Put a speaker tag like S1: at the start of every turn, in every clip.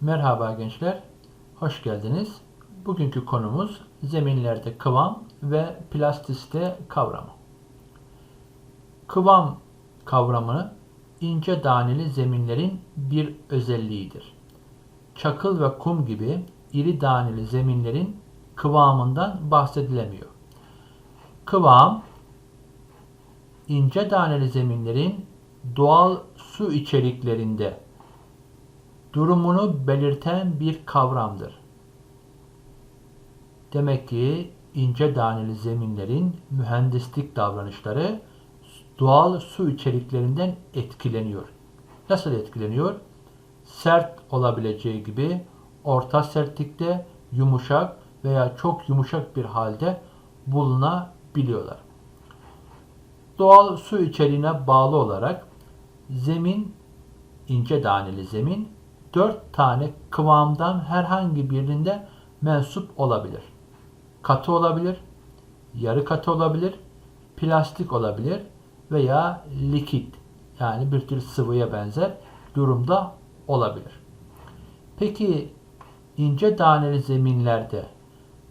S1: Merhaba gençler, hoş geldiniz. Bugünkü konumuz zeminlerde kıvam ve plastisite kavramı. Kıvam kavramı ince daneli zeminlerin bir özelliğidir. Çakıl ve kum gibi iri daneli zeminlerin kıvamından bahsedilemiyor. Kıvam, ince daneli zeminlerin doğal su içeriklerinde durumunu belirten bir kavramdır. Demek ki ince daneli zeminlerin mühendislik davranışları doğal su içeriklerinden etkileniyor. Nasıl etkileniyor? Sert olabileceği gibi orta sertlikte yumuşak veya çok yumuşak bir halde bulunabiliyorlar. Doğal su içeriğine bağlı olarak zemin ince daneli zemin dört tane kıvamdan herhangi birinde mensup olabilir. Katı olabilir, yarı katı olabilir, plastik olabilir veya likit yani bir tür sıvıya benzer durumda olabilir. Peki ince taneli zeminlerde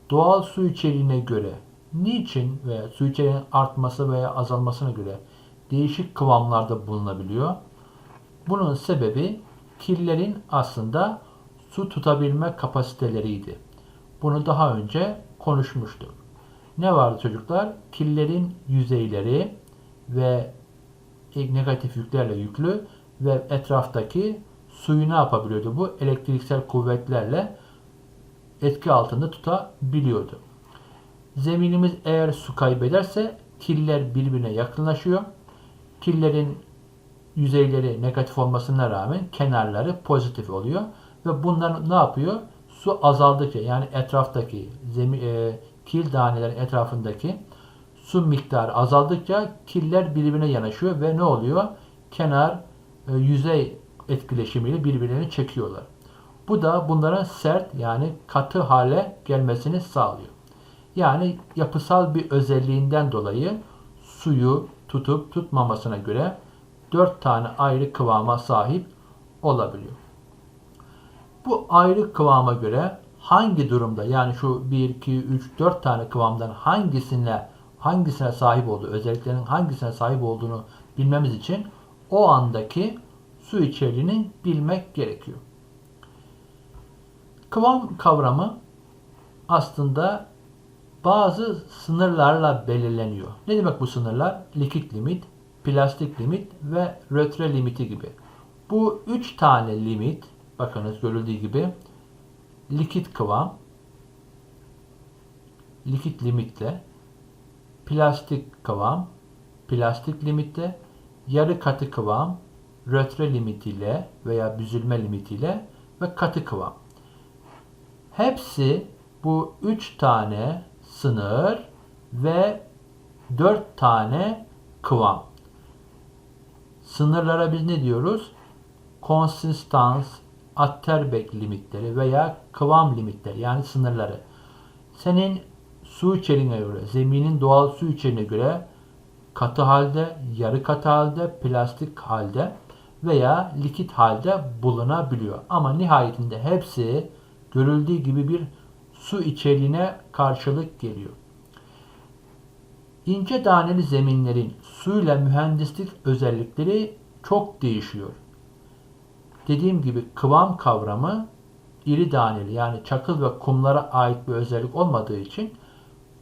S1: doğal su içeriğine göre niçin veya su içeriğinin artması veya azalmasına göre değişik kıvamlarda bulunabiliyor? Bunun sebebi kirlerin aslında su tutabilme kapasiteleriydi. Bunu daha önce konuşmuştuk. Ne vardı çocuklar? Kirlerin yüzeyleri ve negatif yüklerle yüklü ve etraftaki suyu ne yapabiliyordu? Bu elektriksel kuvvetlerle etki altında tutabiliyordu. Zeminimiz eğer su kaybederse killer birbirine yakınlaşıyor. Killerin yüzeyleri negatif olmasına rağmen kenarları pozitif oluyor. Ve bunlar ne yapıyor? Su azaldıkça yani etraftaki zemin, e, kil tanelerin etrafındaki su miktarı azaldıkça killer birbirine yanaşıyor ve ne oluyor? Kenar e, yüzey etkileşimiyle birbirlerini çekiyorlar. Bu da bunların sert yani katı hale gelmesini sağlıyor. Yani yapısal bir özelliğinden dolayı suyu tutup tutmamasına göre 4 tane ayrı kıvama sahip olabiliyor. Bu ayrı kıvama göre hangi durumda yani şu 1, 2, 3, 4 tane kıvamdan hangisine hangisine sahip olduğu, özelliklerinin hangisine sahip olduğunu bilmemiz için o andaki su içeriğini bilmek gerekiyor. Kıvam kavramı aslında bazı sınırlarla belirleniyor. Ne demek bu sınırlar? Likit limit, plastik limit ve rötre limiti gibi. Bu üç tane limit, bakınız görüldüğü gibi likit kıvam, likit limitle, plastik kıvam, plastik limitte, yarı katı kıvam, rötre limitiyle veya büzülme limitiyle ve katı kıvam. Hepsi bu üç tane sınır ve dört tane kıvam. Sınırlara biz ne diyoruz? Konsistans, Atterbeck limitleri veya kıvam limitleri yani sınırları. Senin su içeriğine göre, zeminin doğal su içeriğine göre katı halde, yarı katı halde, plastik halde veya likit halde bulunabiliyor. Ama nihayetinde hepsi görüldüğü gibi bir su içeriğine karşılık geliyor. İnce taneli zeminlerin suyla mühendislik özellikleri çok değişiyor. Dediğim gibi kıvam kavramı iri taneli yani çakıl ve kumlara ait bir özellik olmadığı için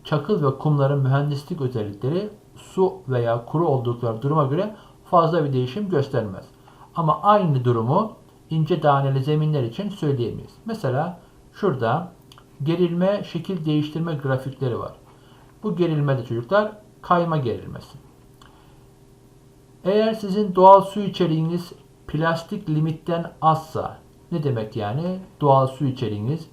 S1: çakıl ve kumların mühendislik özellikleri su veya kuru oldukları duruma göre fazla bir değişim göstermez. Ama aynı durumu ince taneli zeminler için söyleyemeyiz. Mesela şurada gerilme, şekil değiştirme grafikleri var. Bu gerilmede çocuklar kayma gerilmesi. Eğer sizin doğal su içeriğiniz plastik limitten azsa ne demek yani? Doğal su içeriğiniz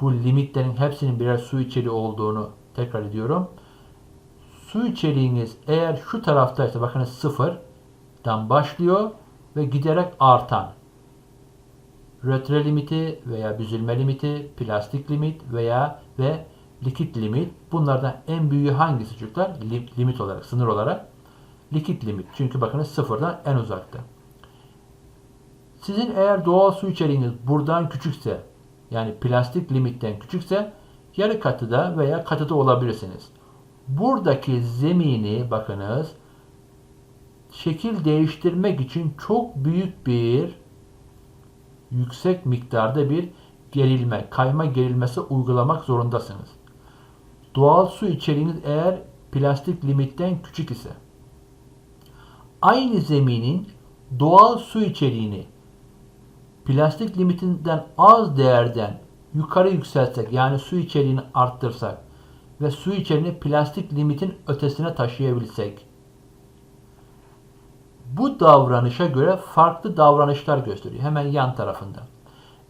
S1: bu limitlerin hepsinin birer su içeriği olduğunu tekrar ediyorum. Su içeriğiniz eğer şu taraftaysa bakınız sıfırdan başlıyor ve giderek artan rötre limiti veya büzülme limiti, plastik limit veya ve likit limit. Bunlardan en büyüğü hangisi çocuklar? Limit olarak, sınır olarak likit limit. Çünkü bakınız sıfırdan en uzakta. Sizin eğer doğal su içeriğiniz buradan küçükse yani plastik limitten küçükse yarı katıda veya katıda olabilirsiniz. Buradaki zemini bakınız şekil değiştirmek için çok büyük bir yüksek miktarda bir gerilme, kayma gerilmesi uygulamak zorundasınız. Doğal su içeriğiniz eğer plastik limitten küçük ise aynı zeminin doğal su içeriğini plastik limitinden az değerden yukarı yükseltsek yani su içeriğini arttırsak ve su içeriğini plastik limitin ötesine taşıyabilsek bu davranışa göre farklı davranışlar gösteriyor. Hemen yan tarafında.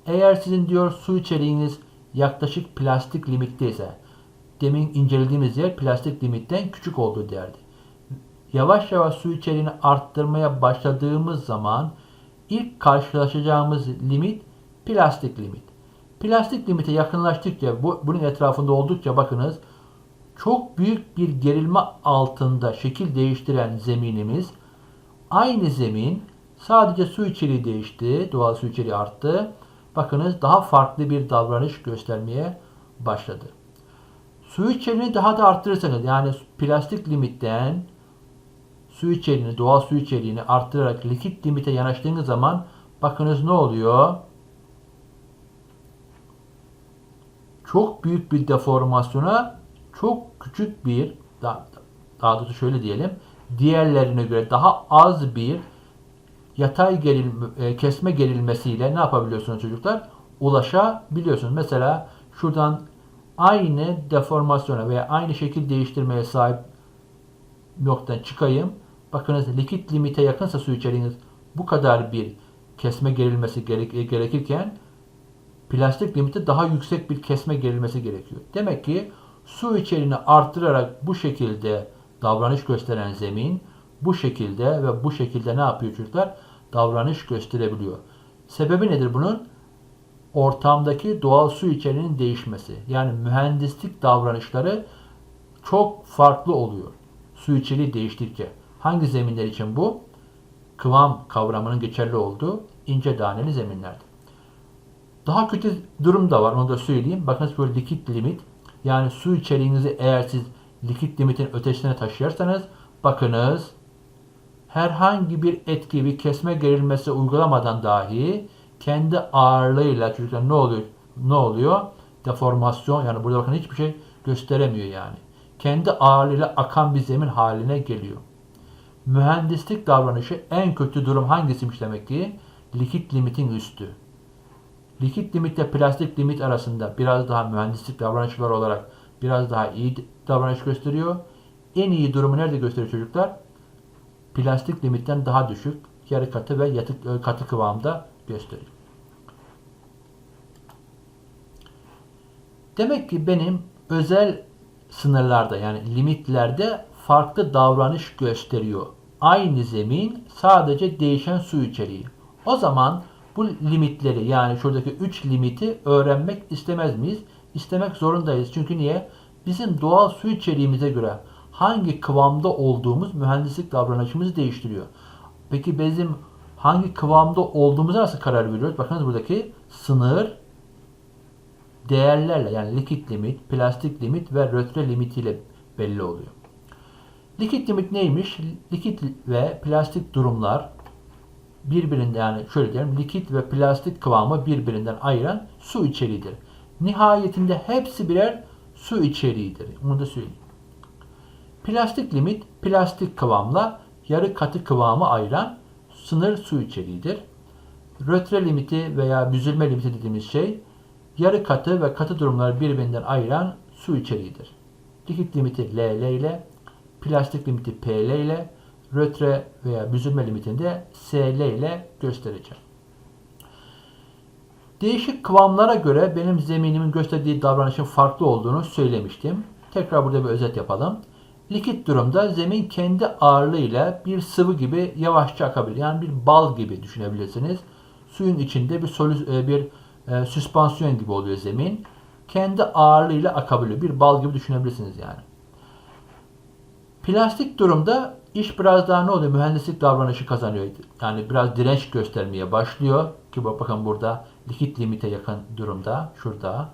S1: Eğer sizin diyor su içeriğiniz yaklaşık plastik limitteyse demin incelediğimiz yer plastik limitten küçük olduğu değerdi. Yavaş yavaş su içeriğini arttırmaya başladığımız zaman ilk karşılaşacağımız limit plastik limit. Plastik limite yakınlaştıkça bu, bunun etrafında oldukça bakınız çok büyük bir gerilme altında şekil değiştiren zeminimiz aynı zemin sadece su içeriği değişti, doğal su içeriği arttı. Bakınız daha farklı bir davranış göstermeye başladı. Su içeriğini daha da arttırırsanız yani plastik limitten su içeriğini, doğal su içeriğini arttırarak likit limite yanaştığınız zaman bakınız ne oluyor? Çok büyük bir deformasyona çok küçük bir daha, daha doğrusu şöyle diyelim diğerlerine göre daha az bir yatay gerilme, kesme gerilmesiyle ne yapabiliyorsunuz çocuklar? Ulaşabiliyorsunuz. Mesela şuradan aynı deformasyona veya aynı şekil değiştirmeye sahip noktadan çıkayım. Bakınız likit limite yakınsa su içeriğiniz bu kadar bir kesme gerilmesi gerek, gerekirken plastik limite daha yüksek bir kesme gerilmesi gerekiyor. Demek ki su içeriğini arttırarak bu şekilde davranış gösteren zemin bu şekilde ve bu şekilde ne yapıyor çocuklar? Davranış gösterebiliyor. Sebebi nedir bunun? Ortamdaki doğal su içeriğinin değişmesi. Yani mühendislik davranışları çok farklı oluyor. Su içeriği değiştikçe. Hangi zeminler için bu? Kıvam kavramının geçerli olduğu ince daneli zeminlerde. Daha kötü durum da var onu da söyleyeyim. Bakınız böyle likit limit yani su içeriğinizi eğer siz likit limitin ötesine taşıyarsanız bakınız herhangi bir etki, bir kesme gerilmesi uygulamadan dahi kendi ağırlığıyla çocuklar ne oluyor? Ne oluyor? Deformasyon yani burada bakın hiçbir şey gösteremiyor yani. Kendi ağırlığıyla akan bir zemin haline geliyor. Mühendislik davranışı en kötü durum hangisiymiş demek ki? Likit limitin üstü. Likit limitle plastik limit arasında biraz daha mühendislik davranışları olarak biraz daha iyi davranış gösteriyor. En iyi durumu nerede gösteriyor çocuklar? Plastik limitten daha düşük, yarı katı ve yatık, e, katı kıvamda gösteriyor. Demek ki benim özel sınırlarda yani limitlerde farklı davranış gösteriyor. Aynı zemin sadece değişen su içeriği. O zaman bu limitleri yani şuradaki 3 limiti öğrenmek istemez miyiz? İstemek zorundayız. Çünkü niye? bizim doğal su içeriğimize göre hangi kıvamda olduğumuz mühendislik davranışımızı değiştiriyor. Peki bizim hangi kıvamda olduğumuza nasıl karar veriyoruz? Bakınız buradaki sınır değerlerle yani likit limit, plastik limit ve rötre limitiyle belli oluyor. Likit limit neymiş? Likit ve plastik durumlar birbirinden yani şöyle diyelim likit ve plastik kıvamı birbirinden ayıran su içeriğidir. Nihayetinde hepsi birer su içeriğidir. Bunu da söyleyeyim. Plastik limit plastik kıvamla yarı katı kıvamı ayıran sınır su içeriğidir. Rötre limiti veya büzülme limiti dediğimiz şey yarı katı ve katı durumları birbirinden ayıran su içeriğidir. Likit limiti LL ile, plastik limiti PL ile, rötre veya büzülme limitini de SL ile göstereceğim. Değişik kıvamlara göre benim zeminimin gösterdiği davranışın farklı olduğunu söylemiştim. Tekrar burada bir özet yapalım. Likit durumda zemin kendi ağırlığıyla bir sıvı gibi yavaşça akabilir. Yani bir bal gibi düşünebilirsiniz. Suyun içinde bir solü, e, bir e, süspansiyon gibi oluyor zemin. Kendi ağırlığıyla akabiliyor. Bir bal gibi düşünebilirsiniz yani. Plastik durumda iş biraz daha ne oluyor? Mühendislik davranışı kazanıyor. Yani biraz direnç göstermeye başlıyor. Ki bak bakın burada likit limite yakın durumda. Şurada.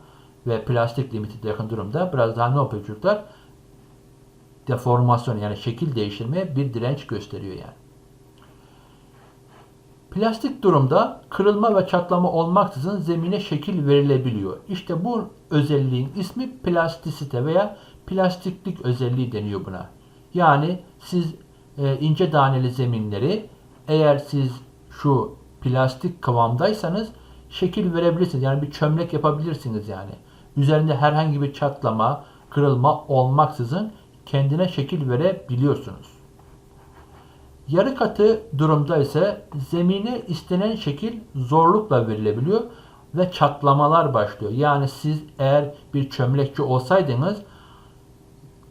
S1: Ve plastik limite yakın durumda. Biraz daha ne yapıyor çocuklar? Deformasyon yani şekil değiştirmeye bir direnç gösteriyor yani. Plastik durumda kırılma ve çatlama olmaksızın zemine şekil verilebiliyor. İşte bu özelliğin ismi plastisite veya plastiklik özelliği deniyor buna. Yani siz e, ince daneli zeminleri eğer siz şu plastik kıvamdaysanız şekil verebilirsiniz. Yani bir çömlek yapabilirsiniz yani. Üzerinde herhangi bir çatlama, kırılma olmaksızın kendine şekil verebiliyorsunuz. Yarı katı durumda ise zemine istenen şekil zorlukla verilebiliyor ve çatlamalar başlıyor. Yani siz eğer bir çömlekçi olsaydınız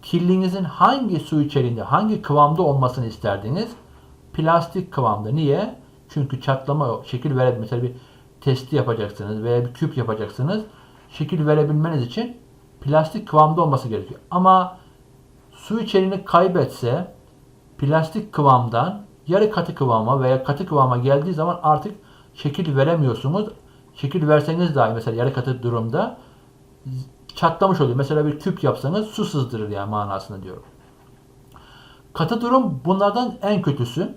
S1: kirlinizin hangi su içeriğinde, hangi kıvamda olmasını isterdiniz? Plastik kıvamda. Niye? Çünkü çatlama şekil verebilmesi. Mesela bir testi yapacaksınız veya bir küp yapacaksınız. Şekil verebilmeniz için plastik kıvamda olması gerekiyor. Ama su içeriğini kaybetse plastik kıvamdan yarı katı kıvama veya katı kıvama geldiği zaman artık şekil veremiyorsunuz. Şekil verseniz dahi mesela yarı katı durumda çatlamış oluyor. Mesela bir küp yapsanız su sızdırır yani manasında diyorum. Katı durum bunlardan en kötüsü.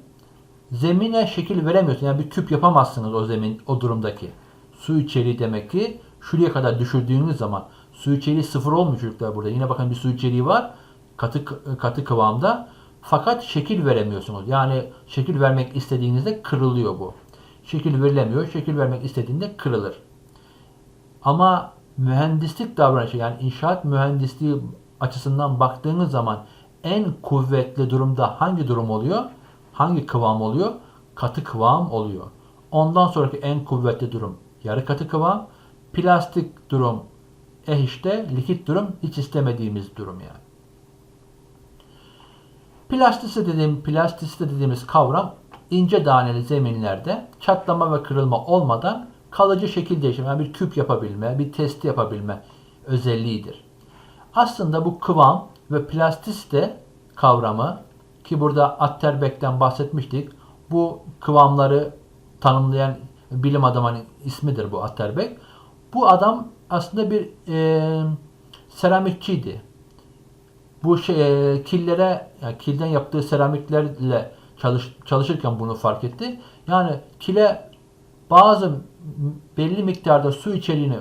S1: Zemine şekil veremiyorsun. Yani bir küp yapamazsınız o zemin o durumdaki. Su içeriği demek ki şuraya kadar düşürdüğünüz zaman su içeriği sıfır olmuyor çocuklar burada. Yine bakın bir su içeriği var. Katı katı kıvamda. Fakat şekil veremiyorsunuz. Yani şekil vermek istediğinizde kırılıyor bu. Şekil verilemiyor. Şekil vermek istediğinde kırılır. Ama mühendislik davranışı yani inşaat mühendisliği açısından baktığınız zaman en kuvvetli durumda hangi durum oluyor? Hangi kıvam oluyor? Katı kıvam oluyor. Ondan sonraki en kuvvetli durum yarı katı kıvam. Plastik durum eh işte likit durum hiç istemediğimiz durum yani. Plastisite dediğim, plastisite dediğimiz kavram ince daneli zeminlerde çatlama ve kırılma olmadan kalıcı şekil değişimi, yani bir küp yapabilme, bir testi yapabilme özelliğidir. Aslında bu kıvam ve plastisite kavramı ki burada Atterbeck'ten bahsetmiştik. Bu kıvamları tanımlayan bilim adamının ismidir bu Atterbeck. Bu adam aslında bir e, seramikçiydi. Bu şey, e, killere, yani kilden yaptığı seramiklerle çalış, çalışırken bunu fark etti. Yani kile bazı belli miktarda su içeriğini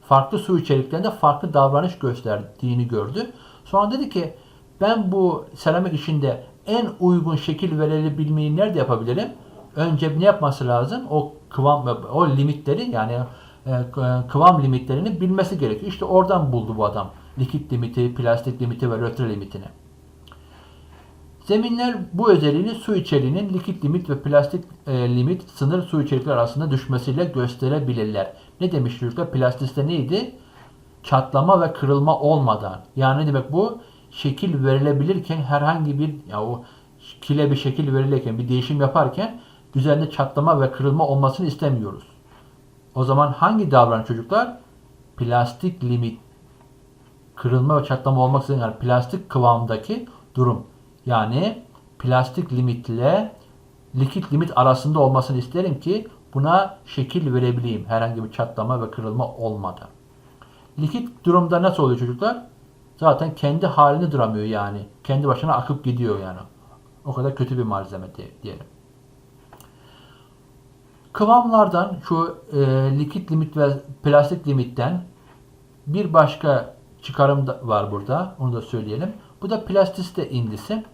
S1: farklı su içeriklerinde farklı davranış gösterdiğini gördü. Sonra dedi ki ben bu seramik işinde en uygun şekil verebilmeyi nerede yapabilirim? Önce ne yapması lazım? O kıvam o limitleri yani e, kıvam limitlerini bilmesi gerekiyor. İşte oradan buldu bu adam. Likit limiti, plastik limiti ve rötre limitini. Zeminler bu özelliğini su içeriğinin likit limit ve plastik e, limit sınır su içerikleri arasında düşmesiyle gösterebilirler. Ne demiş çocuklar? Plastisite neydi? Çatlama ve kırılma olmadan. Yani ne demek bu? Şekil verilebilirken herhangi bir ya o kile bir şekil verilirken bir değişim yaparken üzerinde çatlama ve kırılma olmasını istemiyoruz. O zaman hangi davranış çocuklar? Plastik limit kırılma ve çatlama olmak üzere yani plastik kıvamdaki durum. Yani plastik limit ile likit limit arasında olmasını isterim ki buna şekil verebileyim herhangi bir çatlama ve kırılma olmadan. Likit durumda nasıl oluyor çocuklar? Zaten kendi halini duramıyor yani. Kendi başına akıp gidiyor yani. O kadar kötü bir malzeme diyelim. Kıvamlardan şu e, likit limit ve plastik limitten bir başka çıkarım da var burada. Onu da söyleyelim. Bu da plastisite indisi.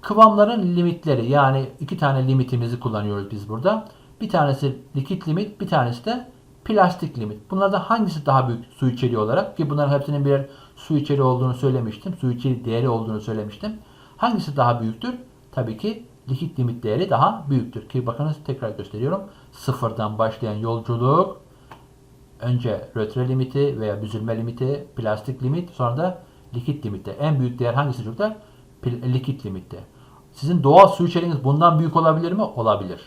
S1: Kıvamların limitleri yani iki tane limitimizi kullanıyoruz biz burada. Bir tanesi likit limit, bir tanesi de plastik limit. Bunlardan hangisi daha büyük su içeriği olarak ki bunların hepsinin birer su içeriği olduğunu söylemiştim. Su içeriği değeri olduğunu söylemiştim. Hangisi daha büyüktür? Tabii ki likit limit değeri daha büyüktür. Ki bakınız tekrar gösteriyorum. Sıfırdan başlayan yolculuk önce rötre limiti veya büzülme limiti, plastik limit sonra da likit limitte. En büyük değer hangisi çocuklar? Likit limitte. Sizin doğal su içeriğiniz bundan büyük olabilir mi? Olabilir.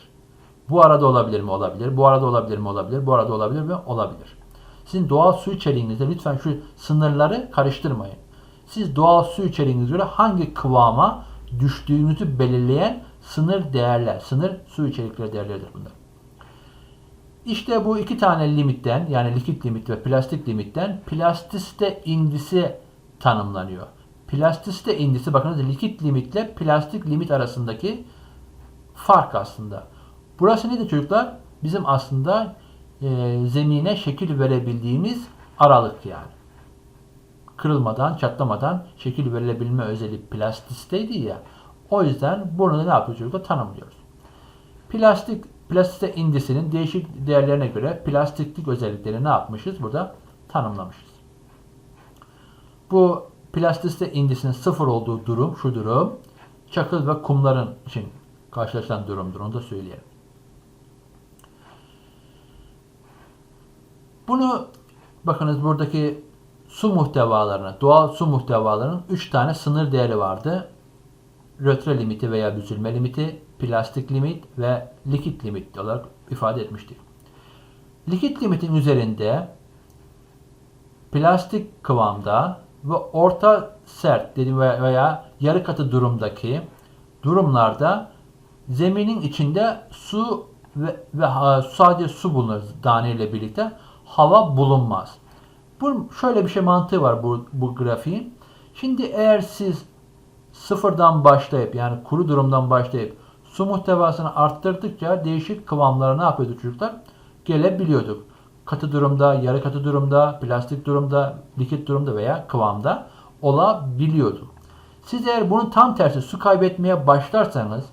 S1: Bu arada olabilir mi? Olabilir. Bu arada olabilir mi? Olabilir. Bu arada olabilir mi? Olabilir. Sizin doğal su içeriğinizde lütfen şu sınırları karıştırmayın. Siz doğal su içeriğinize göre hangi kıvama düştüğünüzü belirleyen sınır değerler, sınır su içerikleri değerleridir bunlar. İşte bu iki tane limitten yani likit limit ve plastik limitten plastisite indisi tanımlanıyor. Plastisite indisi bakınız likit limitle plastik limit arasındaki fark aslında. Burası nedir çocuklar? Bizim aslında e, zemine şekil verebildiğimiz aralık yani. Kırılmadan, çatlamadan şekil verilebilme özelliği plastisiteydi ya. O yüzden bunu da ne yapıyoruz çocuklar? Tanımlıyoruz. Plastik plastisite indisinin değişik değerlerine göre plastiklik özelliklerini ne yapmışız? Burada tanımlamışız. Bu plastisite indisinin sıfır olduğu durum, şu durum, çakıl ve kumların için karşılaşılan durumdur. Onu da söyleyelim. Bunu bakınız buradaki su muhtevalarına, doğal su muhtevalarının 3 tane sınır değeri vardı. Rötre limiti veya büzülme limiti, plastik limit ve likit limit olarak ifade etmiştik. Likit limitin üzerinde plastik kıvamda ve orta sert dediğim veya yarı katı durumdaki durumlarda zeminin içinde su ve, ve sadece su bulunur tane ile birlikte hava bulunmaz. Bu şöyle bir şey mantığı var bu, bu grafiğin. Şimdi eğer siz sıfırdan başlayıp yani kuru durumdan başlayıp su muhtevasını arttırdıkça değişik kıvamlara ne yapıyorduk çocuklar? Gelebiliyorduk. Katı durumda, yarı katı durumda, plastik durumda, likit durumda veya kıvamda olabiliyordu. Siz eğer bunun tam tersi su kaybetmeye başlarsanız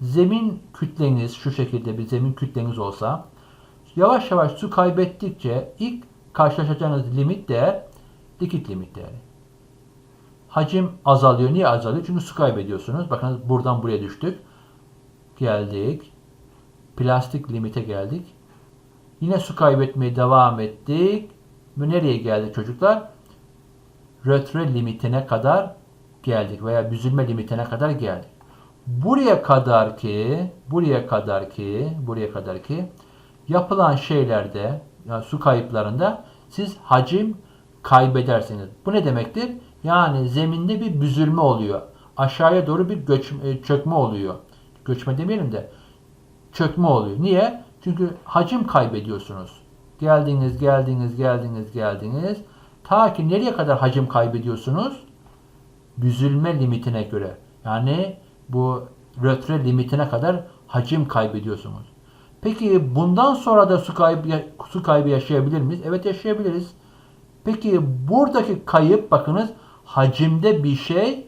S1: zemin kütleniz şu şekilde bir zemin kütleniz olsa yavaş yavaş su kaybettikçe ilk karşılaşacağınız limit değer likit limit değeri. Hacim azalıyor. Niye azalıyor? Çünkü su kaybediyorsunuz. Bakın buradan buraya düştük. Geldik. Plastik limite geldik. Yine su kaybetmeye devam ettik. Ve nereye geldik çocuklar? Rötre limitine kadar geldik veya büzülme limitine kadar geldik. Buraya kadar ki, buraya kadar ki, buraya kadar ki yapılan şeylerde, yani su kayıplarında siz hacim kaybedersiniz. Bu ne demektir? Yani zeminde bir büzülme oluyor. Aşağıya doğru bir göç, e, çökme oluyor. Göçme demeyelim de çökme oluyor. Niye? Çünkü hacim kaybediyorsunuz. Geldiniz, geldiniz, geldiniz, geldiniz. Ta ki nereye kadar hacim kaybediyorsunuz? Büzülme limitine göre. Yani bu rötre limitine kadar hacim kaybediyorsunuz. Peki bundan sonra da su kaybı, su kaybı yaşayabilir miyiz? Evet yaşayabiliriz. Peki buradaki kayıp bakınız hacimde bir şey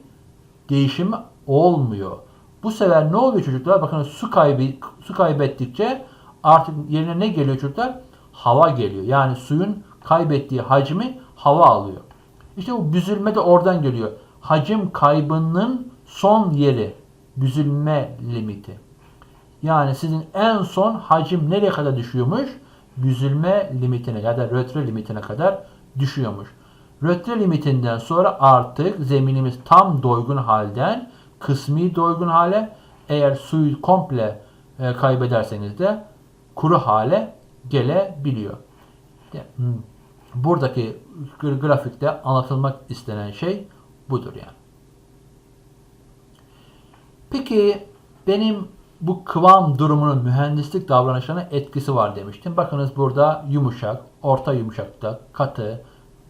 S1: değişimi olmuyor. Bu sefer ne oluyor çocuklar? Bakın su kaybı su kaybettikçe artık yerine ne geliyor çocuklar? Hava geliyor. Yani suyun kaybettiği hacmi hava alıyor. İşte bu büzülme de oradan geliyor. Hacim kaybının son yeri büzülme limiti. Yani sizin en son hacim nereye kadar düşüyormuş? Büzülme limitine ya da rötre limitine kadar düşüyormuş. Rötre limitinden sonra artık zeminimiz tam doygun halden kısmi doygun hale eğer suyu komple e, kaybederseniz de kuru hale gelebiliyor. Hmm, buradaki grafikte anlatılmak istenen şey budur yani. Peki benim bu kıvam durumunun mühendislik davranışlarına etkisi var demiştim. Bakınız burada yumuşak, orta yumuşakta, katı,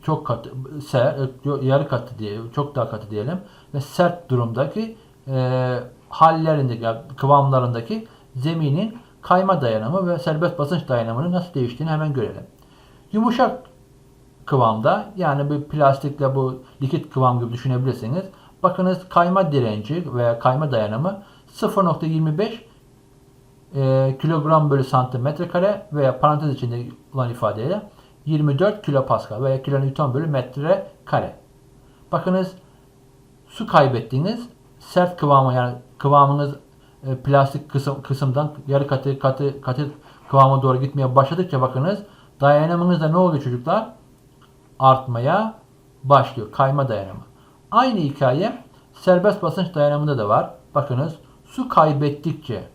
S1: çok katı, ser, yarı katı diye, çok daha katı diyelim ve sert durumdaki e, hallerindeki, kıvamlarındaki zeminin kayma dayanımı ve serbest basınç dayanımının nasıl değiştiğini hemen görelim. Yumuşak kıvamda yani bir plastikle bu likit kıvam gibi düşünebilirsiniz. Bakınız kayma direnci veya kayma dayanımı 0.25 e, kilogram bölü santimetre kare veya parantez içinde olan ifadeyle 24 kilopascal veya kilonewton bölü metre kare. Bakınız su kaybettiğiniz sert kıvamı yani kıvamınız e, plastik kısım, kısımdan yarı katı katı katı kıvama doğru gitmeye başladıkça bakınız dayanımınız da ne oluyor çocuklar? Artmaya başlıyor. Kayma dayanımı. Aynı hikaye serbest basınç dayanımında da var. Bakınız su kaybettikçe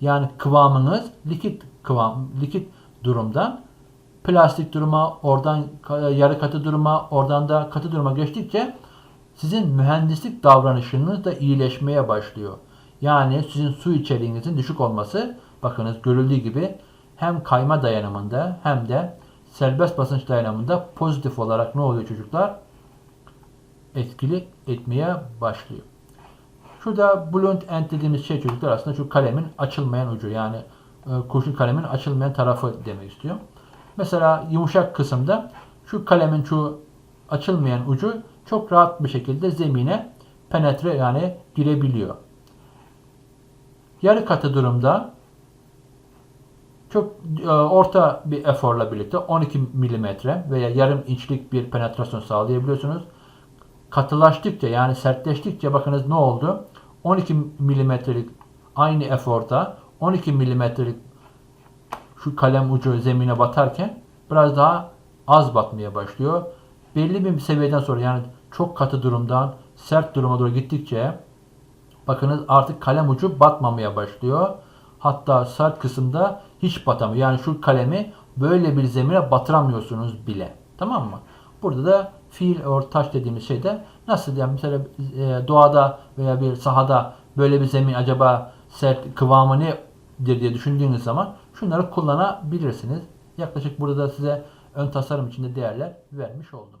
S1: yani kıvamınız likit kıvam likit durumdan plastik duruma, oradan yarı katı duruma, oradan da katı duruma geçtikçe sizin mühendislik davranışınız da iyileşmeye başlıyor. Yani sizin su içeriğinizin düşük olması bakınız görüldüğü gibi hem kayma dayanımında hem de serbest basınç dayanımında pozitif olarak ne oluyor çocuklar? Etkili etmeye başlıyor. Şurada blunt end dediğimiz şey çocuklar aslında şu kalemin açılmayan ucu yani e, kurşun kalemin açılmayan tarafı demek istiyor. Mesela yumuşak kısımda şu kalemin şu açılmayan ucu çok rahat bir şekilde zemine penetre yani girebiliyor. Yarı katı durumda çok e, orta bir eforla birlikte 12 milimetre veya yarım inçlik bir penetrasyon sağlayabiliyorsunuz. Katılaştıkça yani sertleştikçe bakınız ne oldu? 12 milimetrelik aynı eforda 12 milimetrelik şu kalem ucu zemine batarken biraz daha az batmaya başlıyor. Belli bir seviyeden sonra yani çok katı durumdan sert duruma doğru gittikçe bakınız artık kalem ucu batmamaya başlıyor. Hatta sert kısımda hiç batamıyor. Yani şu kalemi böyle bir zemine batıramıyorsunuz bile. Tamam mı? Burada da fiil or taş dediğimiz şeyde nasıl yani mesela e, doğada veya bir sahada böyle bir zemin acaba sert kıvamı nedir diye düşündüğünüz zaman şunları kullanabilirsiniz. Yaklaşık burada da size ön tasarım içinde değerler vermiş oldum.